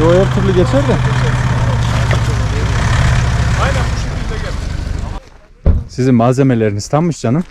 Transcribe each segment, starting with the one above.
Yo her türlü geçer de. Aynen bu şekilde gel. Sizin malzemeleriniz tammış canım.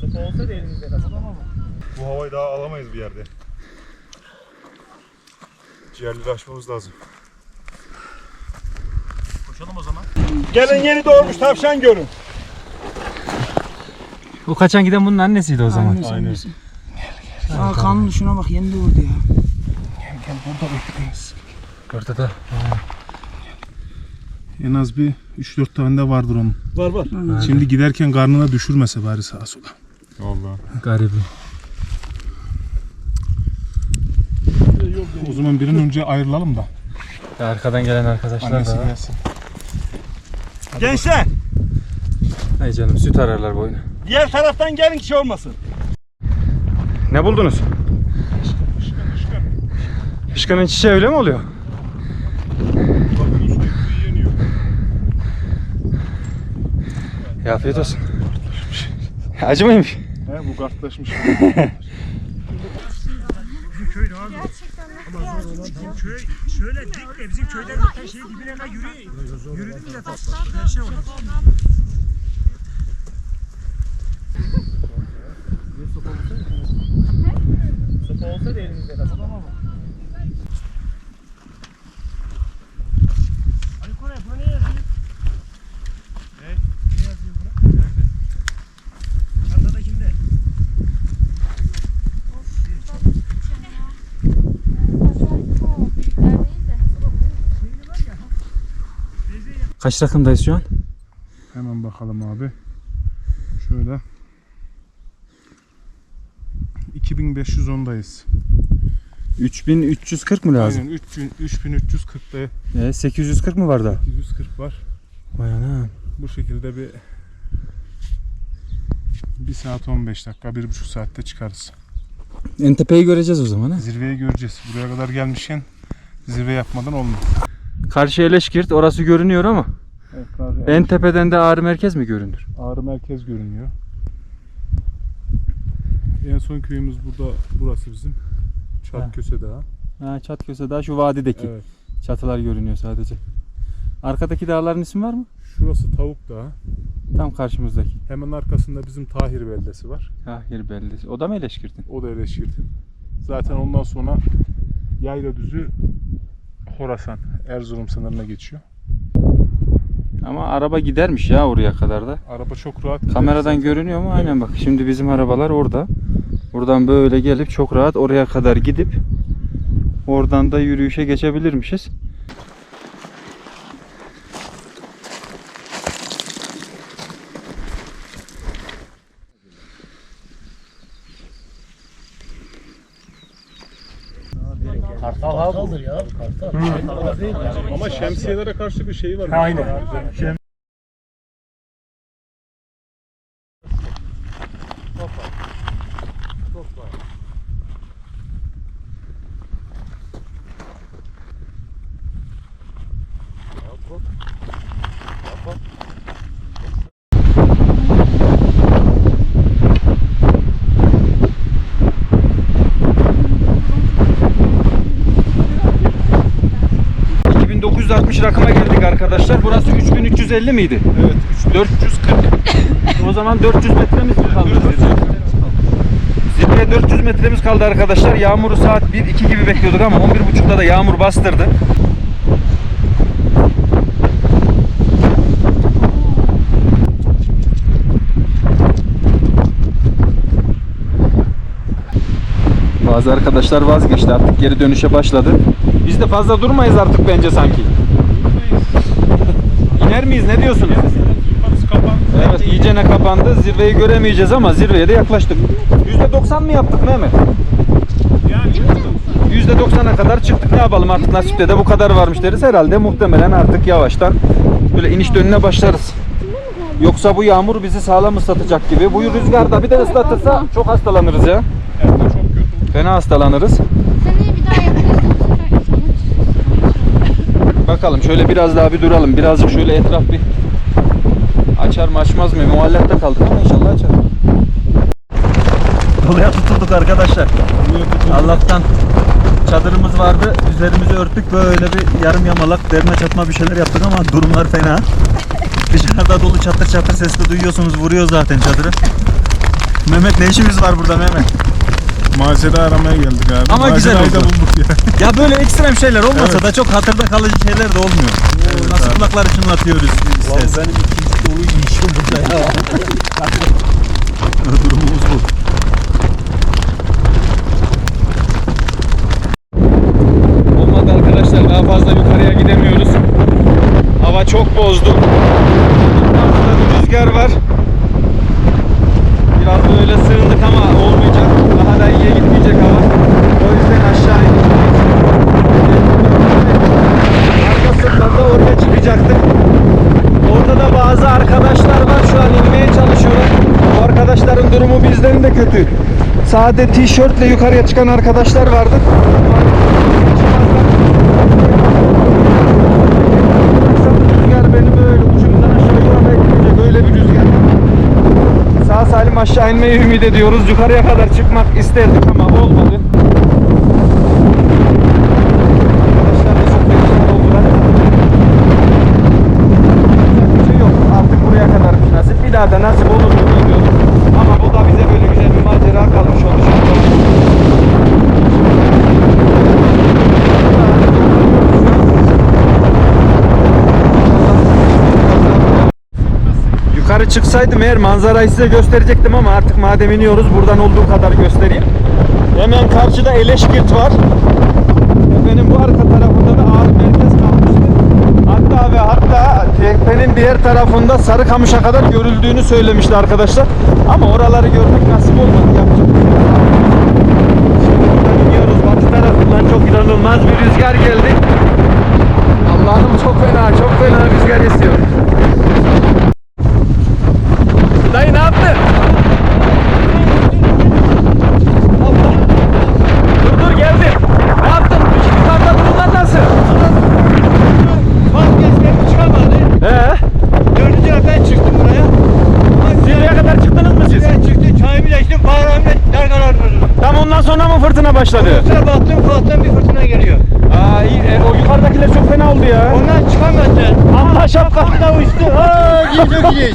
Sopa olsa da elimizde kasap ama. Bu havayı daha alamayız bir yerde. Ciğerleri açmamız lazım. Koşalım o zaman. Gelin yeni doğmuş tavşan görün. O kaçan giden bunun annesiydi o zaman. Aynen. Aa kanlı şuna bak yeni doğurdu ya. Orada da. En az bir 3-4 tane de vardır onun. Var var. Şimdi giderken karnına düşürmese bari sağa sola. Allah. Garibim. O zaman bir an önce ayrılalım da. Arkadan gelen arkadaşlar Annesi da. gelsin. Gençler Ay canım süt ararlar boyuna. diğer taraftan gelin kişi olmasın. Ne buldunuz? Işkanın çiçeği öyle mi oluyor? Ya afiyet olsun. Acı mıymış? He bu kartlaşmış. Köy şöyle dik de bizim köyden zaten şey dibine kadar yürüyor. Yürüdük zaten. Her şey olur. Sopa olsa da elimizde kasap Kaç rakımdayız şu an? Hemen bakalım abi. Şöyle. 2510'dayız. 3340 mı lazım? Aynen 3000 3340'da E, 840 mı var da? 140 var. Vay anam. Bu şekilde bir 1 saat 15 dakika, 1,5 saatte çıkarız. En tepeyi göreceğiz o zaman ha. Zirveyi göreceğiz. Buraya kadar gelmişken zirve yapmadan olmaz. Karşı Eleşkirt orası görünüyor ama Evet, en tepeden de Ağrı Merkez mi görünür? Ağrı merkez görünüyor. En son köyümüz burada, burası bizim. Ha. Çatköse Dağı. Ha Çatköse daha şu vadideki. Evet. Çatılar görünüyor sadece. Arkadaki dağların ismi var mı? Şurası Tavuk Dağı. Tam karşımızdaki. Hemen arkasında bizim Tahir beldesi var. Kahir beldesi. O da mı Eleşkirt'in? O da Eleşirt'in. Zaten ondan sonra Yayla Düzü Horasan, Erzurum sınırına geçiyor. Ama araba gidermiş ya oraya kadar da. Araba çok rahat. gider. Kameradan görünüyor mu? Aynen bak. Şimdi bizim arabalar orada. Buradan böyle gelip çok rahat oraya kadar gidip oradan da yürüyüşe geçebilirmişiz. Ama şemsiyelere karşı bir şey var. Aynen. 2960 rakıma geldik arkadaşlar. Burası 3350 miydi? Evet, 440. o zaman 400 metremiz mi kaldı? Zirveye 400 metremiz kaldı arkadaşlar. Yağmuru saat 1-2 gibi bekliyorduk ama 11.30'da da yağmur bastırdı. Bazı arkadaşlar vazgeçti artık geri dönüşe başladı. Biz de fazla durmayız artık bence sanki. İner miyiz ne diyorsunuz? Evet iyicene kapandı. Zirveyi göremeyeceğiz ama zirveye de yaklaştık. %90 mı yaptık Mehmet? %90'a kadar çıktık. Ne yapalım artık nasipte de bu kadar varmış deriz. Herhalde muhtemelen artık yavaştan böyle iniş dönüne başlarız. Yoksa bu yağmur bizi sağlam ıslatacak gibi. Bu rüzgarda bir de ıslatırsa çok hastalanırız ya. Fena hastalanırız. Seneye bir daha yapacağız. Bu sefer insanlar Bakalım şöyle biraz daha bir duralım. Birazcık şöyle etraf bir açar mı açmaz mı? Muallakta kaldık ama inşallah açar. Doluya tutulduk arkadaşlar. Allah'tan çadırımız vardı. Üzerimizi örttük böyle bir yarım yamalak derme çatma bir şeyler yaptık ama durumlar fena. Dışarıda dolu çatır çatır sesle duyuyorsunuz. Vuruyor zaten çadırı. Mehmet ne işimiz var burada Mehmet? Macera aramaya geldik abi. Ama güzel da oldu. bulduk ya. Ya böyle ekstrem şeyler olmasa Evet. da çok hatırda kalıcı şeyler de olmuyor. Nasıl abi. kulakları çınlatıyoruz ses. Benim ikinci dolu yiyişim burada ya. Durumumuz bu. Olmadı arkadaşlar daha fazla yukarıya gidemiyoruz. Hava çok bozdu. Fazla bir rüzgar var. Biraz böyle sığındık ama olmayacak. Daha da iyiye gitmeyecek hava. O yüzden aşağı indik. Arka sırtlarda oraya çıkacaktık. Orada da bazı arkadaşlar var şu an inmeye çalışıyorlar. Bu arkadaşların durumu bizden de kötü. Sade tişörtle yukarıya çıkan arkadaşlar vardı. Rüzgar beni böyle ucundan aşağı yukarıya gidecek öyle bir rüzgar. Sağ salim aşağı inmeyi ümit ediyoruz. Yukarıya kadar çıkmak isterdik ama olmadı. Şey. Bir daha da nasip olur mu bilmiyorum. Ama bu da bize böyle güzel bir macera kalmış olacak. Yukarı çıksaydım eğer manzarayı size gösterecektim ama artık madem iniyoruz buradan olduğu kadar göstereyim. Hemen karşıda Eleşkirt var. Efendim bu arka tarafında da ağır merkez kalmıştı. Hatta ve hatta tepenin diğer tarafında Sarıkamış'a kadar görüldüğünü söylemişti arkadaşlar. Ama oraları görmek nasip olmadı. Yapacak şey. Şimdi buradan iniyoruz. Batı tarafından çok inanılmaz bir rüzgar geldi. Allah'ım çok fena, çok fena rüzgar esiyor. Dayı ne yaptın? Allah. Dur dur geldim. Ne yaptın? Yukarıda durumlar nasıl? Vazgeçtim çıkamadı. He? Dördüncü ben çıktım buraya. Zirveye kadar çıktınız mı siz? Ben çıktım çayımı içtim bağıramda dar karar verdim. Tam ondan sonra mı fırtına başladı? Sonra baktım kulaktan bir fırtına geliyor. Aa iyi. E, o yukarıdakiler çok fena oldu ya. Ondan çıkamadı. Allah şapka. da uçtu. Aa gidiyor gidiyor.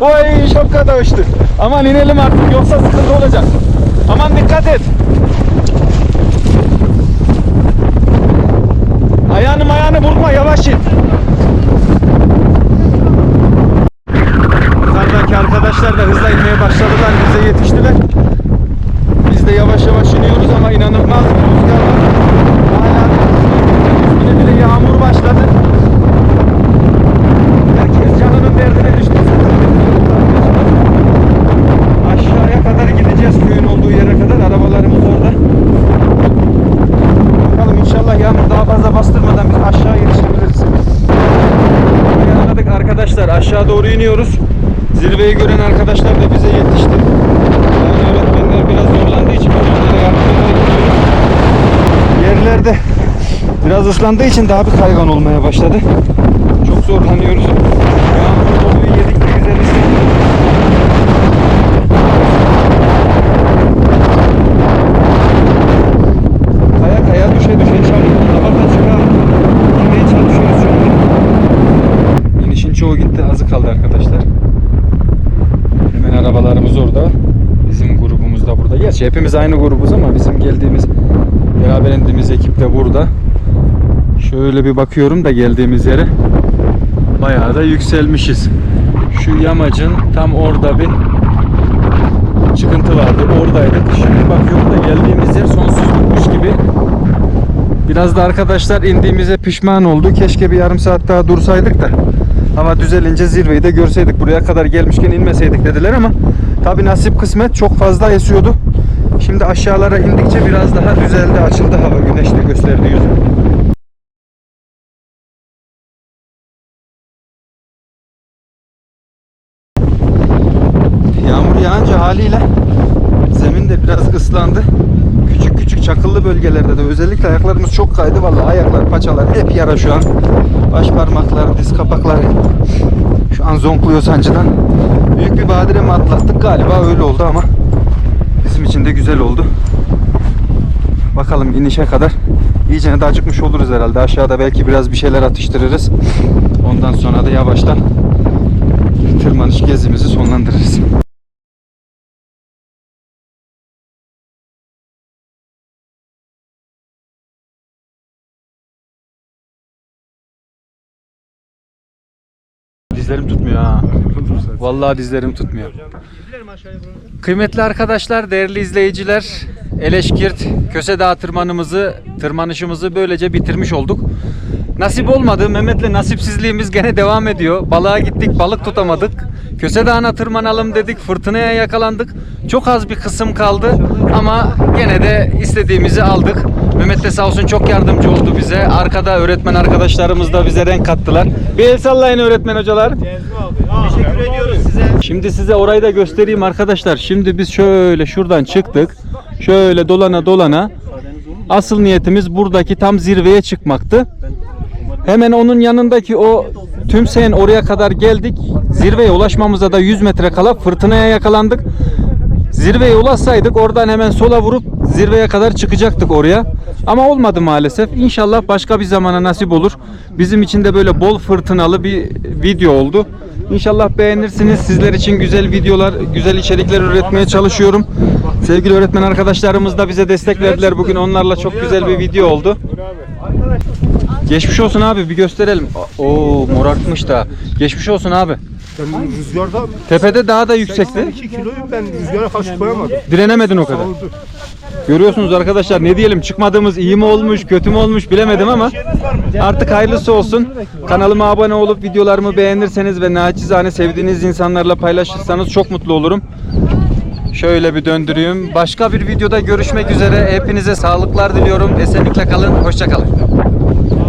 Oy şapka da uçtu. Aman inelim artık yoksa sıkıntı olacak. Aman dikkat et. Ayağını ayağını burkma yavaş in. Yukarıdaki arkadaşlar da hızla inmeye başladılar. Bize yetiştiler. Yavaş yavaş iniyoruz ama inanılmaz bir rüzgar var. Hala üstüne bir de yağmur başladı. Herkes canının derdine düştü. Aşağıya kadar gideceğiz köyün olduğu yere kadar. Arabalarımız orada. Bakalım inşallah yağmur daha fazla bastırmadan biz aşağı yetişebiliriz. Ayarladık arkadaşlar. Aşağı doğru iniyoruz. Zirveyi gören arkadaşlar da bize yetişti. Öğretmenler biraz zorlandığı için biz onlara yardımcı gidiyoruz. Yerlerde biraz ıslandığı için daha bir kaygan olmaya başladı. Çok zorlanıyoruz. Yağmur oluyor yedik de güzel hissettik. Kaya kaya düşe düşe çabuk tabaka çıka inmeye çalışıyoruz şu anda. İnişin çoğu gitti azı kaldı arkadaşlar. Hemen arabalarımız orada. Bizim grubumuz da burada. Gerçi hepimiz aynı grubuz ama bizim geldiğimiz beraber indiğimiz ekip de burada. Şöyle bir bakıyorum da geldiğimiz yere bayağı da yükselmişiz. Şu yamacın tam orada bir çıkıntı vardı. Oradaydık. Şimdi bakıyorum da geldiğimiz yer sonsuzlukmuş gibi. Biraz da arkadaşlar indiğimize pişman oldu. Keşke bir yarım saat daha dursaydık da Hava düzelince zirveyi de görseydik. Buraya kadar gelmişken inmeseydik dediler ama tabi nasip kısmet çok fazla esiyordu. Şimdi aşağılara indikçe biraz daha düzeldi, açıldı hava. Güneş de gösterdi yüzünü. Yağmur yağınca haliyle zemin de biraz ıslandı. Küçük küçük çakıllı bölgelerde de özellikle ayaklarımız çok kaydı. Vallahi ayaklar, paçalar hep yara şu an. Baş parmaklar, diz kapakları şu an zonkluyor sancıdan. Büyük bir badire mi atlattık galiba öyle oldu ama bizim için de güzel oldu. Bakalım inişe kadar iyice de acıkmış oluruz herhalde. Aşağıda belki biraz bir şeyler atıştırırız. Ondan sonra da yavaştan tırmanış gezimizi sonlandırırız. Vallahi dizlerim tutmuyor. Kıymetli arkadaşlar, değerli izleyiciler, Eleşkirt Köse Dağı tırmanımızı, tırmanışımızı böylece bitirmiş olduk. Nasip olmadı. Mehmet'le nasipsizliğimiz gene devam ediyor. Balığa gittik, balık tutamadık. Köse Dağı'na tırmanalım dedik, fırtınaya yakalandık. Çok az bir kısım kaldı ama gene de istediğimizi aldık. Mehmet de sağ olsun çok yardımcı oldu bize. Arkada öğretmen arkadaşlarımız da bize renk kattılar. Bir el sallayın öğretmen hocalar. Teşekkür ediyoruz size. Şimdi size orayı da göstereyim arkadaşlar. Şimdi biz şöyle şuradan çıktık. Şöyle dolana dolana. Asıl niyetimiz buradaki tam zirveye çıkmaktı. Hemen onun yanındaki o tümseyin oraya kadar geldik. Zirveye ulaşmamıza da 100 metre kala fırtınaya yakalandık. Zirveye ulaşsaydık oradan hemen sola vurup zirveye kadar çıkacaktık oraya. Ama olmadı maalesef. İnşallah başka bir zamana nasip olur. Bizim için de böyle bol fırtınalı bir video oldu. İnşallah beğenirsiniz. Sizler için güzel videolar, güzel içerikler üretmeye çalışıyorum. Sevgili öğretmen arkadaşlarımız da bize destek verdiler. Bugün onlarla çok güzel bir video oldu. Geçmiş olsun abi bir gösterelim. Oo morartmış da. Geçmiş olsun abi. Ben rüzgarda Tepede daha da yüksekti. 2 kiloyu ben rüzgara karşı koyamadım. Direnemedin o kadar. Oldu. Görüyorsunuz arkadaşlar ne diyelim çıkmadığımız iyi mi olmuş kötü mü olmuş bilemedim ama artık hayırlısı olsun. Kanalıma abone olup videolarımı beğenirseniz ve naçizane sevdiğiniz insanlarla paylaşırsanız çok mutlu olurum. Şöyle bir döndüreyim. Başka bir videoda görüşmek üzere. Hepinize sağlıklar diliyorum. Esenlikle kalın. Hoşça kalın.